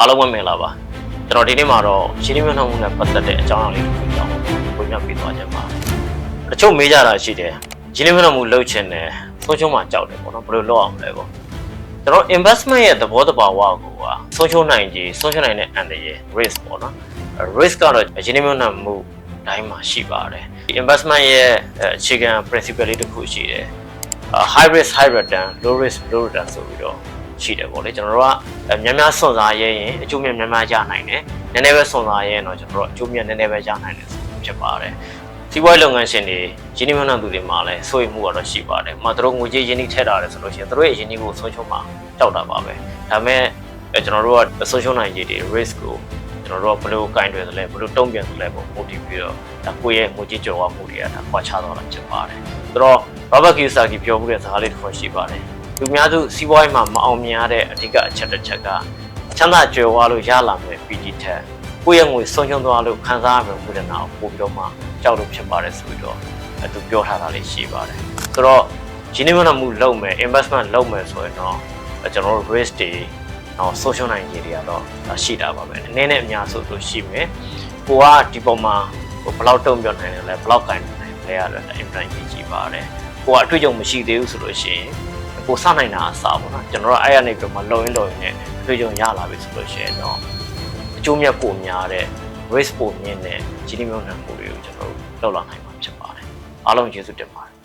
အားလုံးပဲမင်္ဂလာပါကျွန်တော်ဒီနေ့မှာတော့ရှင်းလင်းမြတ်မှုနဲ့ပတ်သက်တဲ့အကြောင်းအရာလေးကိုပြောင်းဝင်ပြပေးသွားခြင်းပါတချို့မေးကြတာရှိတယ်ရှင်းလင်းမြတ်မှုလှုပ်ချင်တယ်ဆုံးရှုံးမှကြောက်တယ်ပေါ့နော်ဘယ်လိုလုပ်အောင်လဲပေါ့ကျွန်တော် investment ရဲ့သဘောတဘာဝကိုကဆုံးရှုံးနိုင်ကြီးဆုံးရှုံးနိုင်တဲ့အန္တရာယ် risk ပေါ့နော် risk ကတော့ရှင်းလင်းမြတ်မှုတိုင်းမှာရှိပါတယ်ဒီ investment ရဲ့အခြေခံ principle လေးတစ်ခုရှိတယ် high risk high return low risk low return ဆိုပြီးတော့ ရှိတယ်ပေါ့လေကျွန်တော်တို့ကများများစွန့်စားရဲရင်အကျိုးမြတ်များများရနိုင်တယ်နည်းနည်းပဲစွန့်စားရဲရင်တော့ကျွန်တော်တို့အကျိုးမြတ်နည်းနည်းပဲရနိုင်တယ်ဆိုဖြစ်ပါတယ်စီးပွားရေးလုပ်ငန်းရှင်တွေရင်းနှီးမြှုပ်နှံသူတွေမှာလည်းစိုးရိမ်မှုကတော့ရှိပါတယ်။မှသူတို့ငွေကြေးရင်းနှီးထည့်တာလဲဆိုလို့ရှိရင်သူတို့ရဲ့ရင်းနှီးကိုဆုံးရှုံးမှာကြောက်တာပါပဲ။ဒါပေမဲ့ကျွန်တော်တို့ကဆုံးရှုံးနိုင်ခြေတွေ risk ကိုကျွန်တော်တို့ကဘယ်လိုကင်တွယ်သလဲဘယ်လိုတုံ့ပြန်သလဲပေါ့ပို့တည်ပြီးတော့ဒါကိုယ့်ရဲ့ငွေကြေးကြော်ဝမှုတွေကဒါခွာခြားသွားတာဖြစ်ပါတယ်။ဆိုတော့ Robert Kiyosaki ပြောမှုတဲ့စကားလေးတစ်ခုရှိပါတယ်။ လူများစုစီးပွားရေးမှာမအောင်မြင်ရတဲ့အဓိကအချက်တစ်ချက်ကချမ်းသာကြွယ်ဝလို့ရလာမယ်ပီတိထက်ကိုယ့်ရဲ့ငွေဆုံးရှုံးသွားလို့ခံစားရမယ့်ဝေဒနာကိုပို့ပြီးတော့မှကြောက်လို့ဖြစ်ပါတယ်ဆိုပြီးတော့အဲသူပြောထားတာလေးရှိပါတယ်။ဆိုတော့ရင်းနှီးမြှုပ်နှံမှုလုပ်မယ် investment လုပ်မယ်ဆိုရင်တော့အဲကျွန်တော်တို့ risk တွေတော့ social နိုင်ကြီးတွေကတော့ဒါရှိတာပါပဲ။နည်းနည်းအများဆိုလို့ရှိမယ်။ကိုကဒီပုံမှာဟိုဘယ်လောက်တုံ့ပြောနိုင်တယ်လဲဘယ်လောက်ကင်နိုင်တယ်လဲရတယ် impact ကြီးကြီးပါတယ်။ကိုကအတွေ့အကြုံမရှိသေးဘူးဆိုလို့ရှိရင် ကိုစနိုင်တာအစားပေါ့နော်ကျွန်တော်တို့အဲ့ရနေပြီးမှလုံရင်းလုံရင်းနဲ့အတွေ့အကြုံရလာပြီဆိုလို့ရှိရင်တော့အကျိုးမြတ်ပိုများတဲ့ risk ပိုမြင့်တဲ့ကြီးနှီးမြှုပ်နှံမှုတွေကိုကျွန်တော်တို့လုပ်လာနိုင်မှာဖြစ်ပါတယ်အားလုံးကျေးဇူးတင်ပါတယ်